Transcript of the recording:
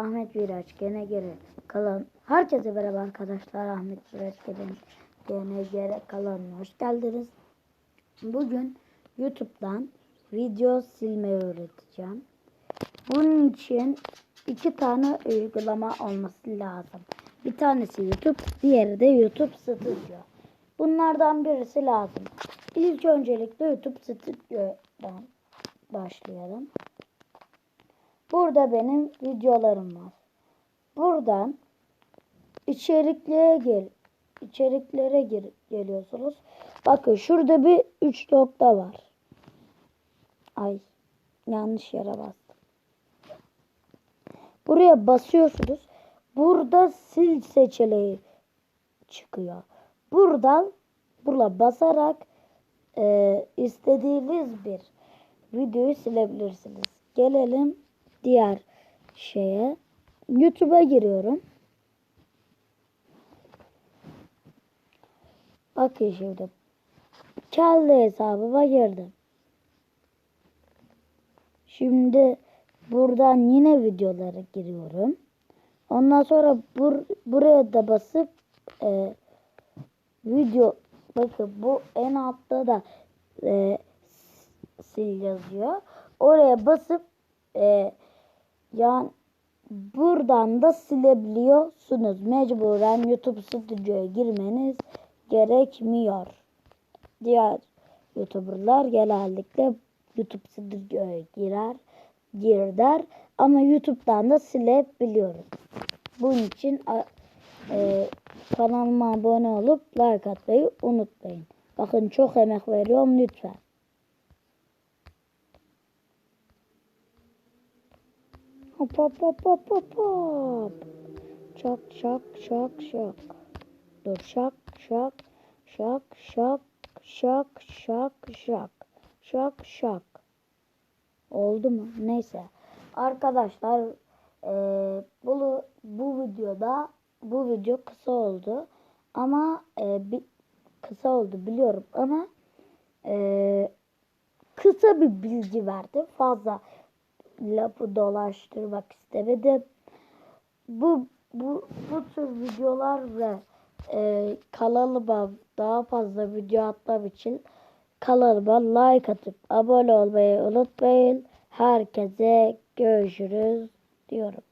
Ahmet Viraç gene geri kalan herkese merhaba arkadaşlar Ahmet Viraç gene, gene geri kalan hoş geldiniz. Bugün YouTube'dan video silmeyi öğreteceğim. Bunun için iki tane uygulama olması lazım. Bir tanesi YouTube, diğeri de YouTube Studio. Bunlardan birisi lazım. İlk öncelikle YouTube Studio'dan başlayalım. Burada benim videolarım var. Buradan içeriklere gir. içeriklere gir geliyorsunuz. Bakın şurada bir üç nokta var. Ay yanlış yere bastım. Buraya basıyorsunuz. Burada sil seçeneği çıkıyor. Buradan buna basarak e, istediğiniz bir videoyu silebilirsiniz. Gelelim diğer şeye. YouTube'a giriyorum. Bakın şimdi. Kendi hesabıma girdim. Şimdi buradan yine videolara giriyorum. Ondan sonra bur buraya da basıp e, video bakın bu en altta da e, sil yazıyor. Oraya basıp e, yani buradan da silebiliyorsunuz. Mecburen YouTube Studio'ya girmeniz gerekmiyor. Diğer YouTuber'lar genellikle YouTube Studio'ya girer, gir der ama YouTube'dan da silebiliyoruz. Bunun için e, kanalıma abone olup like atmayı unutmayın. Bakın çok emek veriyorum lütfen. Hop hop hop hop hop hop. Şak şak şak şak. Dur şak şak şak şak şak şak şak. Şak şak. Oldu mu? Neyse. Arkadaşlar e, bu, bu videoda bu video kısa oldu. Ama e, bir, kısa oldu biliyorum ama e, kısa bir bilgi verdim. Fazla lafı dolaştırmak istemedim. Bu bu bu tür videolar ve e, kanalıma daha fazla video atmam için kanalıma like atıp abone olmayı unutmayın. Herkese görüşürüz diyorum.